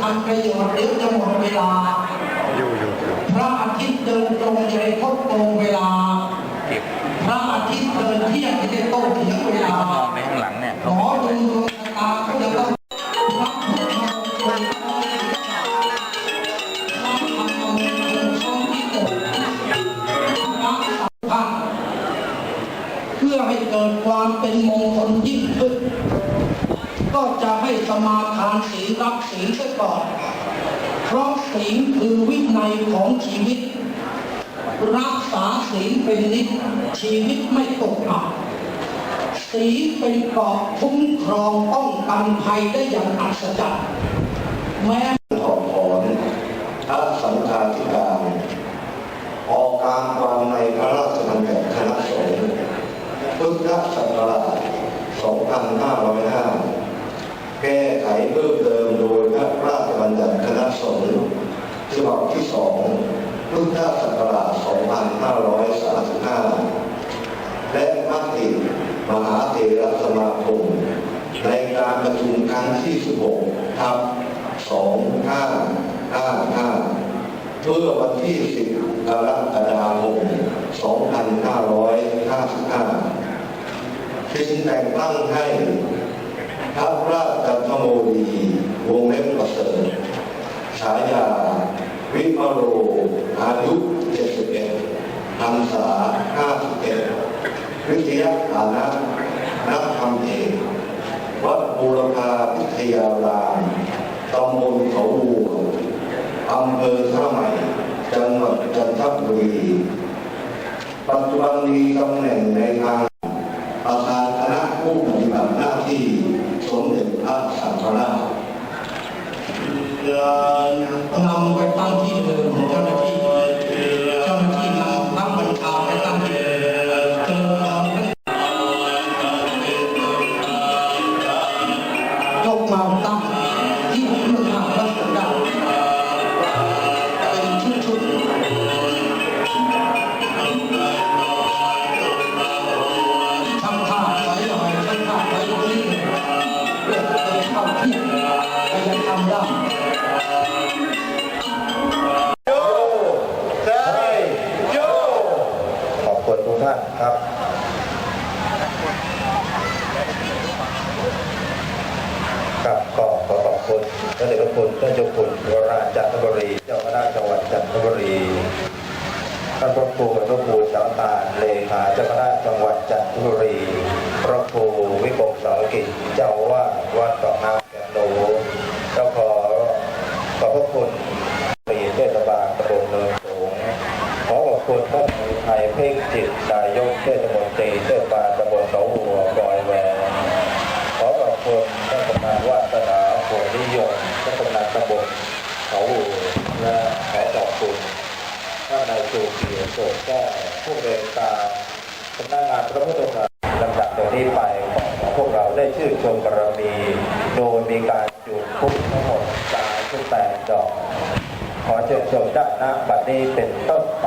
ถ้าไม่รีบทำประโยชน์เดี๋ยวจะหมดเวลาอยู่อยู่อยู่พระอาทิตย์เดินตรงจะได้พดตรงเวลาเก็บพระอาทิตย์เดินเที่ยงจะได้โต้เถียงเวลา ยของชีวิต รักษาศีลเป็นนิจชีวิตไม่ตกอับศีลเป็นเกราะคุ้มครองป้องกันภัยได้อย่างอัศจรรย์แม้ถอดถอนพระสังฆาธิการออกการความในพระราชบัญญัติคณะสงฆ์พุทธศักราช2505 แก้ไขเพิ่มเติมโดยพระราชบัญญัติคณะสงฆ์ ฉบับที่2พุทธศักราช 2535 และมติมหาเถรสมาคม ในการประชุมครั้งที่ 16 ทับ 2555เมื่อวันที่ 10 กรกฎาคม 2555จึงแต่งตั้งให้พระราชธโมดีวงเล็บประเสริฐฉายา มโรอายุ71พรรษา51วิทยาฐานะนักธรรมเอกวัดบูรพาพิทยารามตำบลเขาวัวอำเภอท่าใหม่จังหวัดจันทบุรีปัจจุบันมีตำแหน่งในทางประธานคณะผู้ปฏิบัติหน้าที่สมเด็จพระสังฆราช นำไปตั้งที่เดิม ท่านพระครูพระครูสามตาลเลขาเจ้าคณะจังหวัดจันทบุรี พระครูวิกรมสังกิจเจ้าอาวาวัดเกาะน้ำแก่นโนเจ้าขอขอบพระคุณปีเทศบาลตำบลเนินสูงขอขอบคุณท่านไทยเพ่งจิตนายกเทศมนตรีเทศบาลตำบลเขาหัวบอยแหวน ขอขอบคุณท่านกำนันวาสนาผลนิยมท่านกำนันตำบลเขาอู่และขอขอบคุณ ท่านนายจูเกียโสดแก้วผู้เดินตามสำนักงานพระพุทธศาสนาลำดับจากนี้ไปของพวกเราได้ชื่นชมบารมี โดยมีการจุดพุททั้งหมดสามสิบแปดดอก ขอเชิญชมด้านหน้าบัดนี้เป็นต้นไป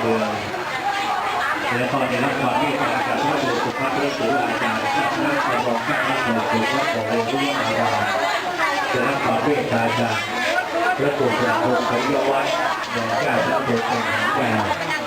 เมืองและก็ได้รับความเมตตาจากพระครูสุภาพพระครูอาจารย์เจ้าคณะตำรวจเจ้าคณะตำรวจโปรดวัดของเรียนรู้อาจารย์ได้รับความเมตตาจากพระครูพระครูไพศาลวัดและเจ้าคณะตำรวจแห่งแก่ Hãy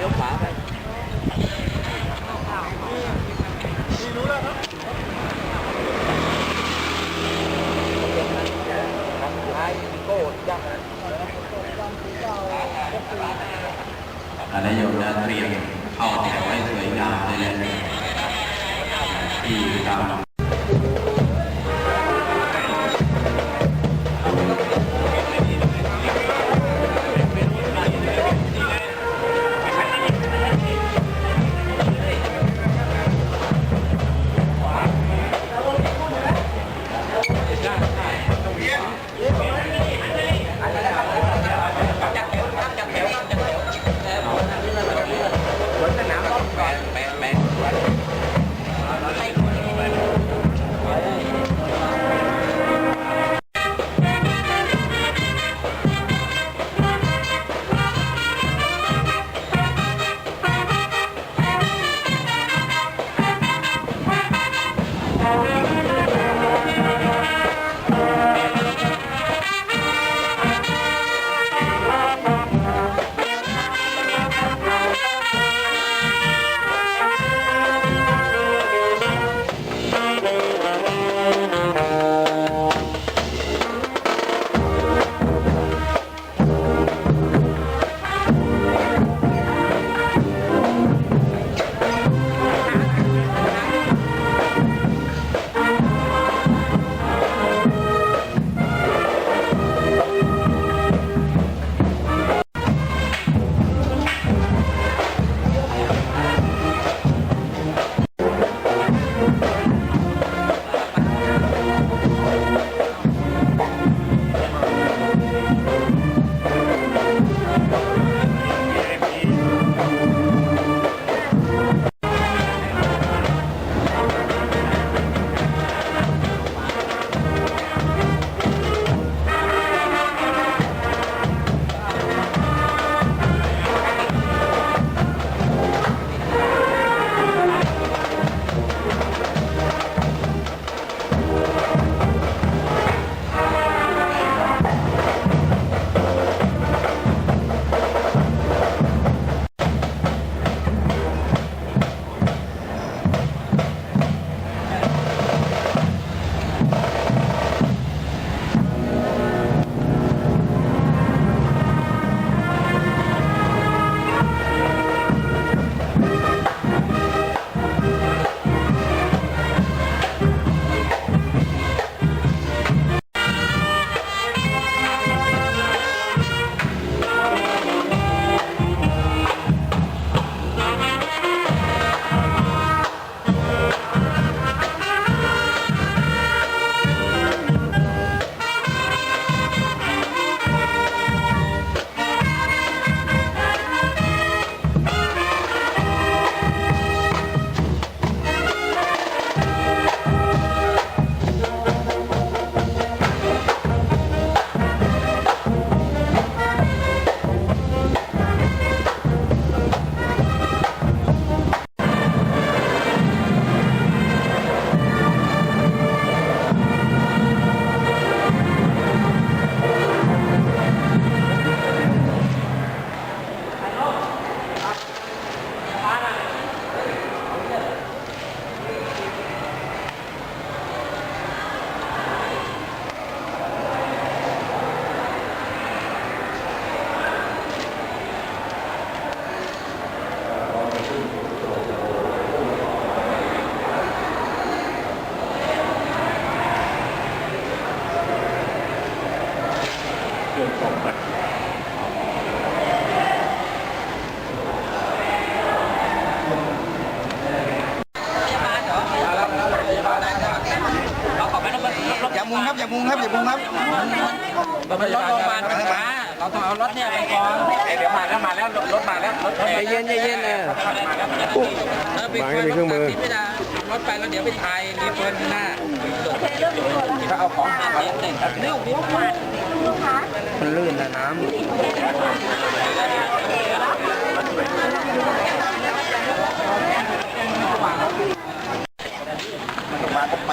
เลี้ยวขวาไปอะไรอยู่นะเตรียม